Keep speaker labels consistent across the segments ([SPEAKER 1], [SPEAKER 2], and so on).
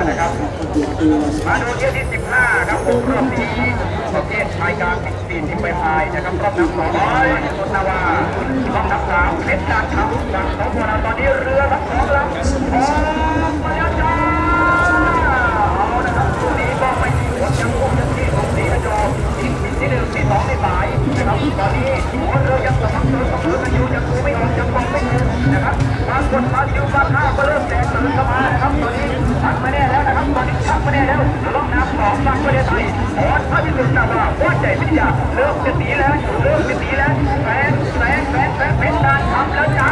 [SPEAKER 1] นะครับมาดูเที่ยวที่ 15 ครับผมรอบนี้ประเภทชายกลาง40ไปพายนะครับรอบน้ำสองร้อยสุนาวารอบน้ำสามเพชรการทำฝั่งของพวกเราตอนนี้เรือทั้งสองลำพร้อมมาแล้วจ้าเอาละครับช่วนี้ก็ไม่มีผลยังคงจะที่ของสีกระจกที่ที่หนึ่งที่สองที่สายนะครับตอนนี้หัวเรือยังสม่ำเสมอเสมอกันอยู่ยังดูไม่ออกยังมองไม่เห็นนะครับบางคนมาดิวบางท่าก็เริ่มแตกตื่นเข้ามานะครับ ตอนนแน่แล้วลองน้ำสองฟังประเทศไทยขอพระพิสุทธิ์นะว่าหัวใจวิทยาเริ่มจะสีแล้วเริ่มจะสีแล้วแสงแสงแสงแสงเป็นการทำแล้วจ้า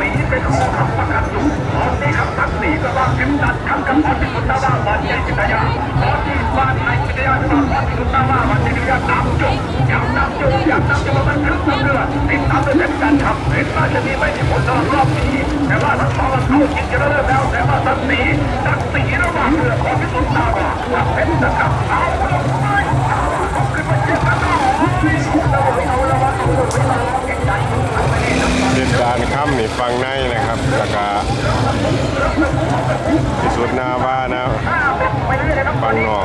[SPEAKER 1] สีเป็นข้อคำประกันอยู่ตอนนี้ครับทั้งสีก็ว่าเข็มดัดทำกับพระพิสุทธิ์นะว่าวันใจจิตยาตอนที่บ้านในจิตยาจะว่าพระพิสุทธิ์นะว่าวันใจจิตยาตามจุกยังตามจุกยังตามจุกมันขึ้นเรือติดตามด้วยเป็นการทำเห็นว่าจะมีไม่มีผลสำหรับรอบนี้แต่ว่าทั้งสองเข้ากินกันแล้ว แล้วแต่ว่าทั้งสีทั้งสีระหว่างเรือของพิสุทธิ์นะว่าเป็นนะครับเอาลงไปเอาขึ้นมาเยอะกันหน่อยเอาเอาละวะเอาละวะเก่งใจเอาไปนี่นะ
[SPEAKER 2] เป็นการค่ำนี่ฟังในนะครับแล้วก็ที่สุดหน้าบ้านนะ
[SPEAKER 1] ฟังนอก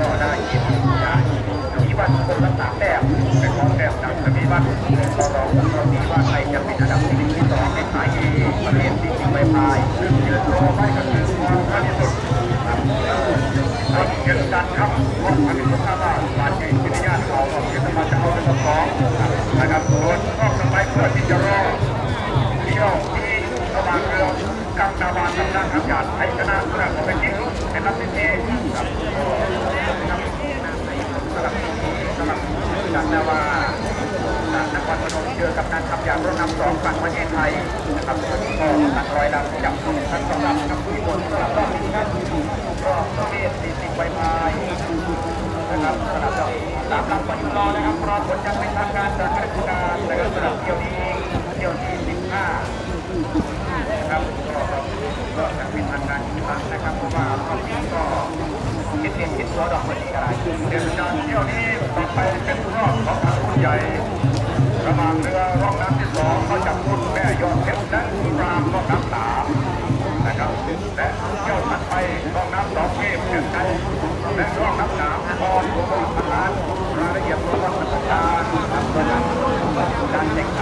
[SPEAKER 1] ก็ได้ยินได้มีวันคนละสามแบบเป็นของแบบจากจะมีวันต่อรองก็มีว่าใครจะเป็นอันดับที่หนึ่งที่สองในสายเอประเภทที่จริงไม่พายซึ่งยืนรอไว้ก็คือความมากที่สุดตอนยืนดันครับรอบพันธุ์สุขภาพบาดเจ็บวิทยาเขาก็ยึดมาจะเอาเป็นสองนะครับโดนครอบต่อไปเพื่อที่จะรอเที่ยวที่ระหว่างเรือกังนาวานกับนางขับยานไทยชนะเพื่อของเป็นที่เป็นลำที่ที่ครับสำหรับสำหรับกังนาวาจากนครพนมเจอกับนางขับยานรถนำสอง ฝั่งประเทศไทยนะครับก็ตัดรอยลำจับทั้งสองลำกับที่บนสำหรับรอบนี้ครับรอบประเภทสี่สิบใบพายนะครับสำหรับรอบสามลำก็อยู่รอนะครับรอผลยังเป็นทางการจากราชการนะครับสำหรับเที่ยวนี้เที่ยวที่15นะครับก็ก็จะเป็นทางการอีกครั้งนะครับเพราะว่ารอบนี้ก็คิดเองคิดตัวดอกมันอีกอะไรเดี๋ยวจะเที่ยวนี้ต่อไปเป็นรอบของทางผู้ใหญ่ระหว่างเรือร่องน้ำที่สองเขาจับคุณแม่ ยอดเพชรนั้นรามก็นับสามนะครับและเที่ยวถัดไปร่องนับสองเทพเชียงใจและร่องนับสามพรพันล้านรายละเอียดตัววัดประการนะครับดันเด็ก